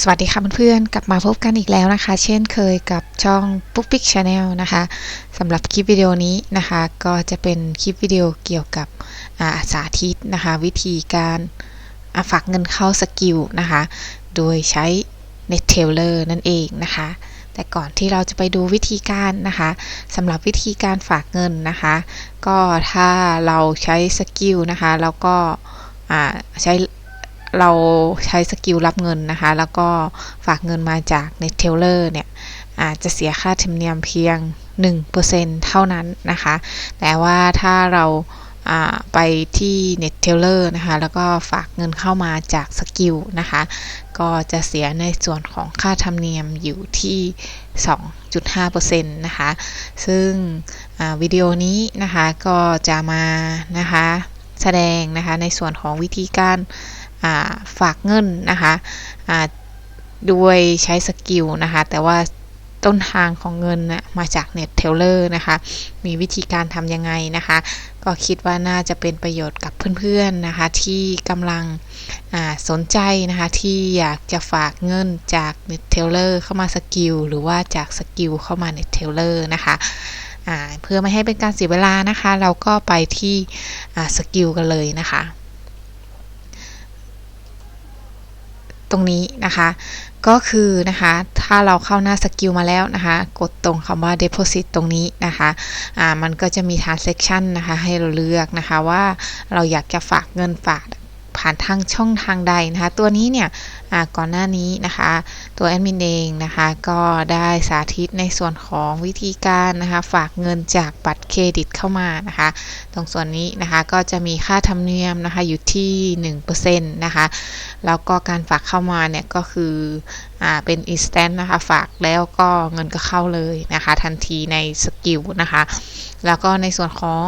สวัสดีค่ะเพื่อนๆ กลับมาพบกันอีกแล้วนะคะ เช่นเคยกับช่องปุ๊กปิ๊กชาแนลนะคะสำหรับคลิปวิดีโอนี้นะคะ ก็จะเป็นคลิปวิดีโอเกี่ยวกับาสาธิตนะคะ วิธีการฝากเงินเข้าสกิลนะคะ โดยใช้ Net t a i l e r นั่นเองนะคะ แต่ก่อนที่เราจะไปดูวิธีการนะคะสำหรับวิธีการฝากเงินนะคะ ก็ถ้าเราใช้สกิลนะคะ แล้วก็ใช้ เราใช้สกิลรับเงินนะคะ แล้วก็ฝากเงินมาจาก Net t a i l e r เนี่ยอาจจะเสียค่าธรรมเนียมเพียง 1%เท่านั้นนะคะ แต่ว่าถ้าเราไปที่ Net t a i l e r นะคะ แล้วก็ฝากเงินเข้ามาจากสกิลนะคะ ก็จะเสียในส่วนของค่าธรรมเนียมอยู่ที่ 2.5%นะคะ ซึ่งวิดีโอนี้นะคะก็จะมานะคะ แสดงนะคะในส่วนของวิธีการ ฝากเงินนะคะด้วยใช้สกิลนะคะ แต่ว่าต้นทางของเงินนะมาจากเน็ตเทเลอร์นะคะ มีวิธีการทำยังไงนะคะ ก็คิดว่าน่าจะเป็นประโยชน์กับเพื่อนๆนะคะ ที่กำลังสนใจนะคะ ที่อยากจะฝากเงินจากเน็ตเทเลอร์เข้ามาสกิลหรือว่าจากสกิลเข้ามาเน็ตเทเลอร์นะคะเพื่อไม่ให้เป็นการเสียเวลานะคะ เราก็ไปที่สกิลกันเลยนะคะ ตรงนี้นะคะ ก็คือนะคะ ถ้าเราเข้าหน้าสกิลมาแล้วนะคะ กดตรงคำว่า deposit ตรงนี้นะคะอ่ามันก็จะมี transaction นะคะ ให้เราเลือกนะคะว่าเราอยากจะฝากเงินฝาก ผ่านทางช่องทางใดนะคะ ตัวนี้เนี่ยก่อนหน้านี้นะคะ ตัวแอดมินเองนะคะ ก็ได้สาธิตในส่วนของวิธีการนะคะ ฝากเงินจากบัตรเครดิตเข้ามานะคะ ตรงส่วนนี้นะคะก็จะมีค่าธรรมเนียมนะคะอยู่ที่ 1%นะคะ แล้วก็การฝากเข้ามาเนี่ยก็คืออเป็น instant นะคะ ฝากแล้วก็เงินก็เข้าเลยนะคะ ทันทีในสกิลนะคะ แล้วก็ในส่วนของ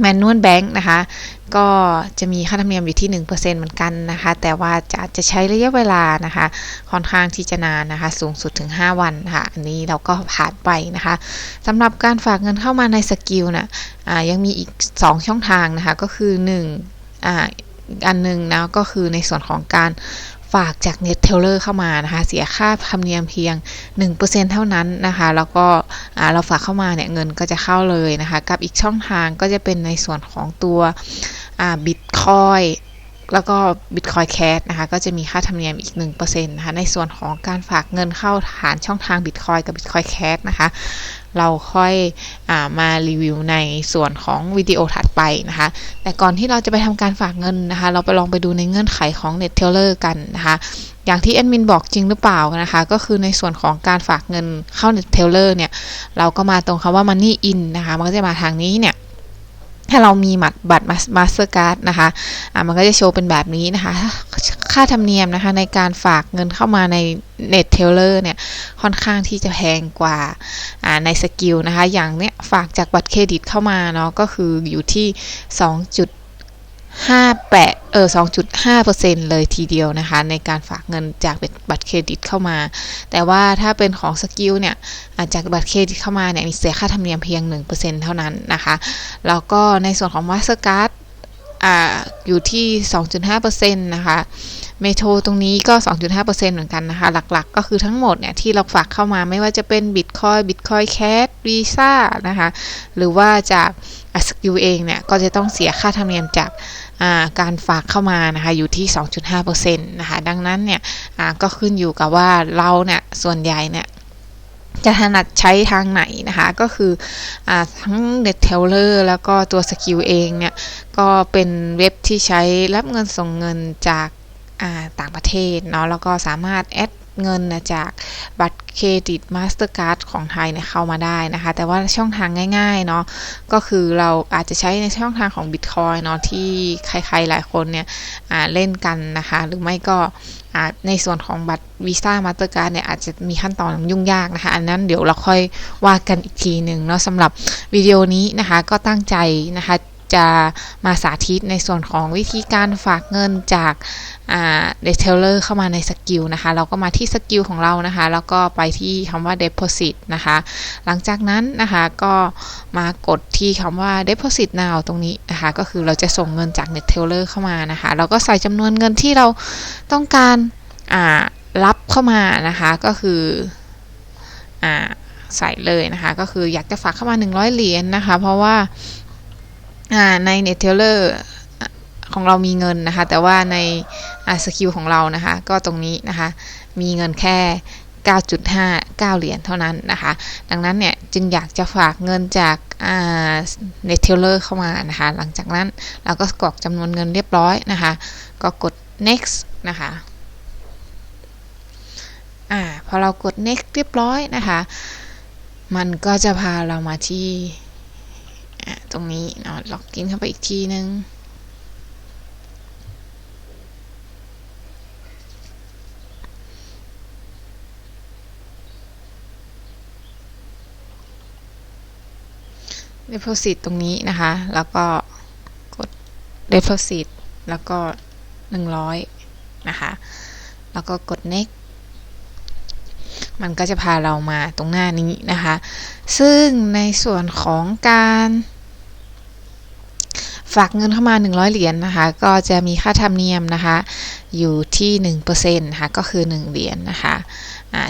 แมนนวลแบงค์นะคะ ก็จะมีค่าธรรมเนียมอยู่ที่ 1%เหมือนกันนะคะ แต่ว่าจะจะใช้ระยะเวลานะคะ ค่อนข้างที่จะนานนะคะ สูงสุดถึง 5 วันค่ะ อันนี้เราก็ผ่านไปนะคะสำหรับการฝากเงินเข้ามาในสกิลนะ่ะยังมีอีก 2 ช่องทางนะคะ ก็คือ1อ่าอันหนึ่งนะก็คือในส่วนของการ ฝากจากเน็ตเทเลอร์เข้ามานะคะ เสียค่าธรรมเนียมเพียง 1%เท่านั้นนะคะ แล้วก็เราฝากเข้ามาเนี่ยเงินก็จะเข้าเลยนะคะ กับอีกช่องทางก็จะเป็นในส่วนของตัวบิตคอย แล้วก็ Bitcoin Cash นะคะ ก็จะมีค่าธรรมเนียมอีก 1%นะคะ ในส่วนของการฝากเงินเข้าฐานช่องทาง Bitcoin กับ Bitcoin Cash นะคะ เราค่อยอมารีวิวในส่วนของวิดีโอถัดไปนะคะ แต่ก่อนที่เราจะไปทำการฝากเงินนะคะ เราไปลองไปดูในเงื่อนไขของ Net t a i l e r กันนะคะ อย่างที่แอดมินบอกจริงหรือเปล่านะคะ ก็คือในส่วนของการฝากเงินเข้า Net t a i l e r เนี่ย เราก็มาตรงคำว่า Money In นะคะ มันก็จะมาทางนี้เนี่ย ถ้าเรามีบัตรบัตรมาสเตอร์การ์ดนะคะะมันก็จะโชว์เป็นแบบนี้นะคะ ค่าธรรมเนียมนะคะในการฝากเงินเข้ามาในเน็ตเทเลอร์เนี่ย ค่อนข้างที่จะแพงกว่าในสกิลนะคะ อย่างเนี้ยฝากจากบัตรเครดิตเข้ามาเนาะ ก็คืออยู่ที่ 2 5 8เออ2.5%เลยทีเดียวนะคะ ในการฝากเงินจากบัตรเครดิตเข้ามา แต่ว่าถ้าเป็นของสกิลเนี่ยจากบัตรเครดิตเข้ามาเนี่ยมีเสียค่าธรรมเนียมเพียง 1%เท่านั้นนะคะ แล้วก็ในส่วนของ Mastercard อ่าอยู่ที่ 2.5%นะคะเมโทรตรงนี้ก็ 2.5%เหมือนกันนะคะ หลักๆ ก็คือทั้งหมดเนี่ยที่เราฝากเข้ามาไม่ว่าจะเป็น Bitcoin Bitcoin Cash Visa นะคะ หรือว่าจากสกิลเองเนี่ย ก็จะต้องเสียค่าธรรมเนียมจาก การฝากเข้ามานะคะอยู่ที่ 2.5%นะคะดังนั้นเนี่ยก็ขึ้นอยู่กับว่าเราเนี่ยส่วนใหญ่เนี่ยจะถนัดใช้ทางไหนนะคะ ก็คืออทั้ง Net t e l l e r แล้วก็ตัวสกิลเองเนี่ย ก็เป็นเว็บที่ใช้รับเงินส่งเงินจากต่างประเทศเนาะแล้วก็สามารถแอด เงินนะจากบัตรเครดิตมาสเตอร์การ์ดของไทยเนี่ยเข้ามาได้นะคะ แต่ว่าช่องทางง่ายๆเนาะก็คือเราอาจจะใช้ในช่องทางของ Bitcoin เนาะที่ใครๆหลายคนเนี่ยเล่นกันนะคะ หรือไม่ก็ในส่วนของบัตรวีซ่ามาสเตอร์การ์ดเนี่ยอาจจะมีขั้นตอนยุ่งยากนะคะ อันนั้นเดี๋ยวเราค่อยว่ากันอีกทีหนึ่งเนาะสำหรับวิดีโอนี้นะคะก็ตั้งใจนะคะ จะมาสาธิตในส่วนของวิธีการฝากเงินจากเดเทลเลอร์เข้ามาในสกิลนะคะ เราก็มาที่สกิลของเรานะคะ แล้วก็ไปที่คำว่า deposit นะคะ หลังจากนั้นนะคะก็มากดที่คำว่า deposit now ตรงนี้นะคะ ก็คือเราจะส่งเงินจาก net teller เข้ามานะคะ เราก็ใส่จำนวนเงินที่เราต้องการรับเข้ามานะคะ ก็คืออใส่เลยนะคะ ก็คืออยากจะฝากเข้ามา 100 เหรียญนนะคะ เพราะว่า อ่าใน n e t t a i l e r ของเรามีเงินนะคะ แต่ว่าในสกิลของเรานะคะ ก็ตรงนี้นะคะ มีเงินแค่ 9.59 เหรียญเท่านั้นนะคะ ดังนั้นเนี่ยจึงอยากจะฝากเงินจากเน็ตเทเลอร์เข้ามานะคะ หลังจากนั้นเราก็กรอกจำนวนเงินเรียบร้อยนะคะ ก็กด next นะคะอ่าพอเรากด next เรียบร้อยนะคะ มันก็จะพาเรามาที่ ตรงนี้เนาะล็อกอินเข้าไปอีกทีนึง deposit ตรงนี้นะคะ แล้วก็กด deposit แล้วก็ 100 นะคะ แล้วก็กด next มันก็จะพาเรามาตรงหน้านี้นะคะ ซึ่งในส่วนของการฝากเงินเข้ามา 100 เหรียญนนะคะ ก็จะมีค่าธรรมเนียมนะคะ อยู่ที่ 1%นะคะก็คือ 1 เหรียญนนะคะ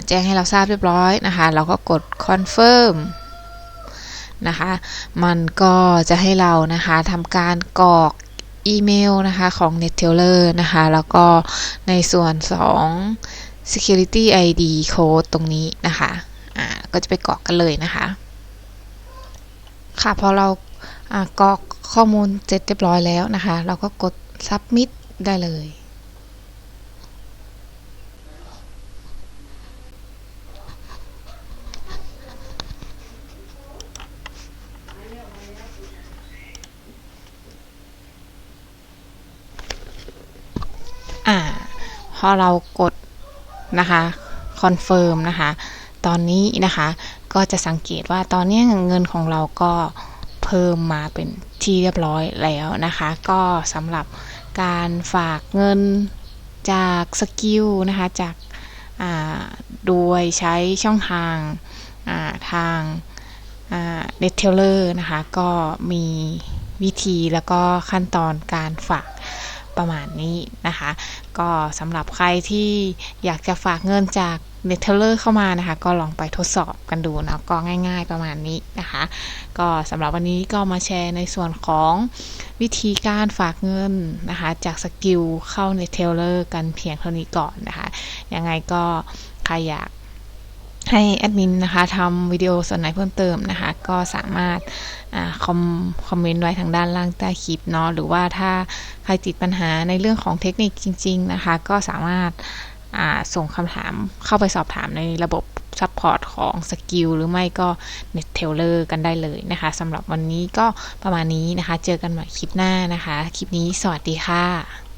แจ้งให้เราทราบเรียบร้อยนะคะ เราก็กด confirm นะคะ มันก็จะให้เรานะคะทำการกรอกอีเมลนะคะของ NetTeller นะคะ แล้วก็ในส่วนของ security ID code ตรงนี้นะคะอ่าก็จะไปกรอกกันเลยนะคะ ค่ะพอเรากรอกข้อมูลเสร็จเรียบร้อยแล้วนะคะ เราก็กด submit ได้เลยพอเรากด นะคะคอนเฟิร์มนะคะตอนนี้นะคะก็จะสังเกตว่าตอนนี้เงินของเราก็เพิ่มมาเป็นที่เรียบร้อยแล้วนะคะ ก็สำหรับการฝากเงินจากสกิลนะคะจากโดยใช้ช่องทางทางเน็ตเทลเลอร์นะคะ ก็มีวิธีแล้วก็ขั้นตอนการฝาก ประมาณนี้นะคะ ก็สำหรับใครที่อยากจะฝากเงินจากเนเธอร์เลอร์เข้ามานะคะ ก็ลองไปทดสอบกันดูนะก็ง่าย ๆประมาณนี้นะคะ ก็สำหรับวันนี้ก็มาแชร์ในส่วนของวิธีการฝากเงินนะคะ จากสกิลเข้าในเทเลอร์กันเพียงเท่านี้ก่อนนะคะ ยังไงก็ใครอยาก ให้แอดมินนะคะทำวิดีโอส่วนไหนเพิ่มเติมนะคะ ก็สามารถคอมคอมเมนต์ไว้ทางด้านล่างใต้คลิปเนาะหรือว่าถ้าใครติดปัญหาในเรื่องของเทคนิคจริง ๆ นะคะ ก็สามารถส่งคำถามเข้าไปสอบถามในระบบซัพพอร์ตของสกิลหรือไม่ก็ Net t a i l e r กันได้เลยนะคะสำหรับวันนี้ก็ประมาณนี้นะคะ เจอกันใหม่คลิปหน้านะคะ คลิปนี้สวัสดีค่ะ